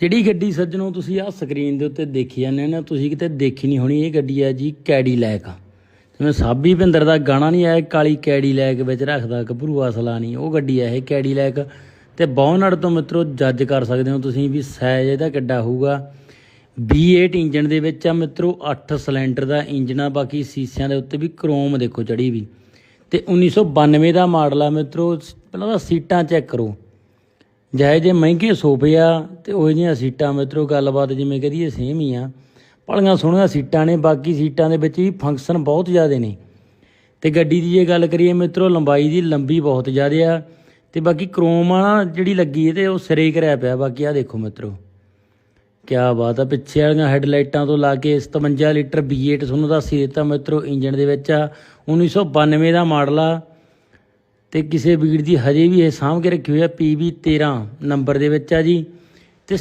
ਜਿਹੜੀ ਗੱਡੀ ਸੱਜਣੋ ਤੁਸੀਂ ਆਹ ਸਕਰੀਨ ਦੇ ਉੱਤੇ ਦੇਖੀ ਜਾਂਦੇ ਨਾ, ਤੁਸੀਂ ਕਿਤੇ ਦੇਖੀ ਨਹੀਂ ਹੋਣੀ, ਇਹ ਗੱਡੀ ਹੈ ਜੀ ਕੈਡੀਲੈਕ ਜਿਵੇਂ ਸਾਬੀ ਭਿੰਦਰ ਦਾ ਗਾਣਾ ਨਹੀਂ ਆਇਆ, ਕਾਲੀ ਕੈਡੀਲੈਕ ਵਿੱਚ ਰੱਖਦਾ ਗੱਭਰੂ ਅਸਲਾ ਨਹੀਂ, ਉਹ ਗੱਡੀ ਹੈ ਇਹ ਕੈਡੀਲੈਕ ਤੇ ਬੌਨਟ ਤੋਂ ਮਿੱਤਰੋ ਜੱਜ ਕਰ ਸਕਦੇ ਹੋ ਤੁਸੀਂ ਵੀ ਸਾਈਜ਼ ਇਹਦਾ ਕਿੱਡਾ ਹੋਊਗਾ। V8 ਇੰਜਨ ਦੇ ਵਿੱਚ ਆ ਮਿੱਤਰੋ 8 ਸਿਲੰਡਰ ਦਾ ਇੰਜਨ ਆ, ਬਾਕੀ ਸੀਸਿਆਂ ਦੇ ਉੱਤੇ ਵੀ ਕ੍ਰੋਮ ਦੇਖੋ ਚੜੀ ਵੀ। ਤੇ 1992 ਦਾ ਮਾਡਲ ਆ ਮਿੱਤਰੋ, ਪਹਿਲਾਂ ਤਾਂ ਸੀਟਾਂ ਚੈੱਕ ਕਰੋ। ਜਾਇ ਜੇ ਮਹਿੰਗੇ ਸੋਫੇ ਆ ਤੇ ਉਹ ਜਿਹੀਆਂ ਸੀਟਾਂ ਮਿੱਤਰੋ, ਗੱਲਬਾਤ ਜਿਵੇਂ ਕਹਦੀਏ ਸੇਮ ਹੀ ਆ। ਭਲੀਆਂ ਸੋਹਣੀਆਂ ਸੀਟਾਂ ਨੇ, ਬਾਕੀ ਸੀਟਾਂ ਦੇ ਵਿੱਚ ਵੀ ਫੰਕਸ਼ਨ ਬਹੁਤ ਜ਼ਿਆਦੇ ਨੇ। ਤੇ ਗੱਡੀ ਦੀ ਜੇ ਗੱਲ ਕਰੀਏ ਮਿੱਤਰੋ, ਲੰਬਾਈ ਦੀ ਲੰਬੀ ਬਹੁਤ ਜ਼ਿਆਦੇ ਆ। ਤੇ ਬਾਕੀ ਕ੍ਰੋਮ ਆ ਨਾ ਜਿਹੜੀ ਲੱਗੀ ਇਹ ਤੇ ਉਹ ਸਿਰੇ ਕਰਿਆ ਪਿਆ, ਬਾਕੀ ਆ ਦੇਖੋ ਮਿੱਤਰੋ। ਕਿਆ ਬਾਤ ਆ, ਪਿੱਛੇ ਵਾਲੀਆਂ ਹੈਡਲਾਈਟਾਂ ਤੋਂ ਲਾ ਕੇ 57 ਲੀਟਰ V8 ਤੁਹਾਨੂੰ ਦੱਸ ਹੀ ਦਿੱਤਾ ਮਿੱਤਰੋ ਇੰਜਨ ਦੇ ਵਿੱਚ ਆ। 1992 ਦਾ ਮਾਡਲ ਆ। ਤੇ ਕਿਸੇ ਵੀਰ ਦੀ ਹਜੇ ਵੀ ਇਹ ਸਾਂਭ ਕੇ ਰੱਖੀ ਹੋਈ ਆ PB 13 ਨੰਬਰ ਦੇ ਵਿੱਚ ਆ ਜੀ।